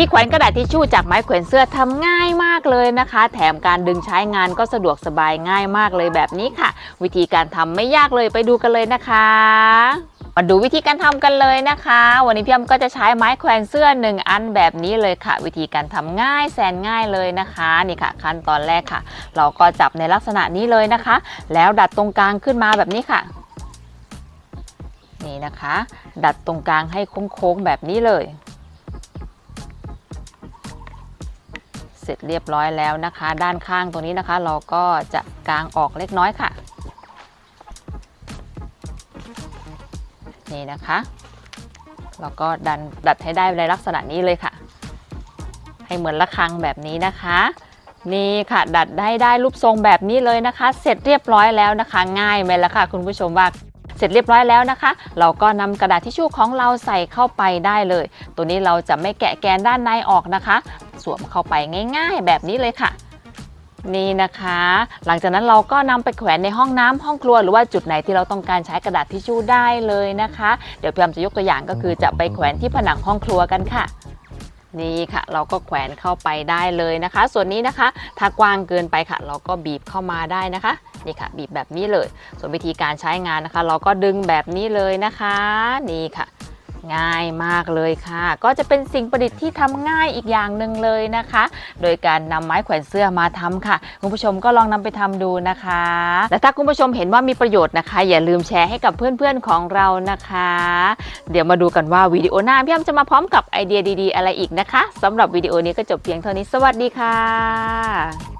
ที่แขวนกระดาษทิชชู่จากไม้แขวนเสื้อทำง่ายมากเลยนะคะ แถมการดึงใช้งานก็สะดวกสบายง่ายมากเลยแบบนี้ค่ะ วิธีการทำไม่ยากเลยไปดูกันเลยนะคะมาดูวิธีการทำกันเลยนะคะ วันนี้พี่อ้ำก็จะใช้ไม้แขวนเสื้อหนึ่งอันแบบนี้เลยค่ะ วิธีการทำง่ายแสนง่ายเลยนะคะนี่ค่ะ ขั้นตอนแรกค่ะ เราก็จับในลักษณะนี้เลยนะคะ แล้วดัดตรงกลางขึ้นมาแบบนี้ค่ะ นี่นะคะ ดัดตรงกลางให้โค้งๆแบบนี้เลย สร็จเรียบร้อยแล้วนะคะ ด้านข้างตรงนี้นะคะ เราก็จะกางออกเล็กน้อยค่ะ นี่นะคะแล้วก็ดันดัดให้ได้ในลักษณะนี้เลยค่ะ ให้เหมือนระฆังแบบนี้นะคะ นี่ค่ะ ดัดได้ได้รูปทรงแบบนี้เลยนะคะ เสร็จเรียบร้อยแล้วนะคะ ง่ายไหมล่ะค่ะ คุณผู้ชมว่าเสร็จเรียบร้อยแล้วนะคะ เราก็นำกระดาษทิชชู่ของเราใส่เข้าไปได้เลย ตัวนี้เราจะไม่แกะแกนด้านในออกนะคะ สวมเข้าไปง่าย ๆ แบบนี้เลยค่ะ นี่นะคะ หลังจากนั้นเราก็นำไปแขวนในห้องน้ำห้องครัวหรือว่าจุดไหนที่เราต้องการใช้กระดาษทิชชู่ได้เลยนะคะ เดี๋ยวพี่ยมจะยกตัวอย่างก็คือจะไปแขวนที่ผนังห้องครัวกันค่ะนี่ค่ะ เราก็แขวนเข้าไปได้เลยนะคะ ส่วนนี้นะคะ ถ้ากว้างเกินไปค่ะ เราก็บีบเข้ามาได้นะคะนี่ค่ะ บีบแบบนี้เลย ส่วนวิธีการใช้งานนะคะ เราก็ดึงแบบนี้เลยนะคะ นี่ค่ะ ง่ายมากเลยค่ะ ก็จะเป็นสิ่งประดิษฐ์ที่ทำง่ายอีกอย่างหนึ่งเลยนะคะ โดยการนำไม้แขวนเสื้อมาทำค่ะ คุณผู้ชมก็ลองนำไปทำดูนะคะ และถ้าคุณผู้ชมเห็นว่ามีประโยชน์นะคะ อย่าลืมแชร์ให้กับเพื่อนๆของเรานะคะ เดี๋ยวมาดูกันว่าวิดีโอหน้าพี่อ้ำจะมาพร้อมกับไอเดียดี ๆ อะไรอีกนะคะสำหรับวิดีโอนี้ก็จบเพียงเท่านี้สวัสดีค่ะ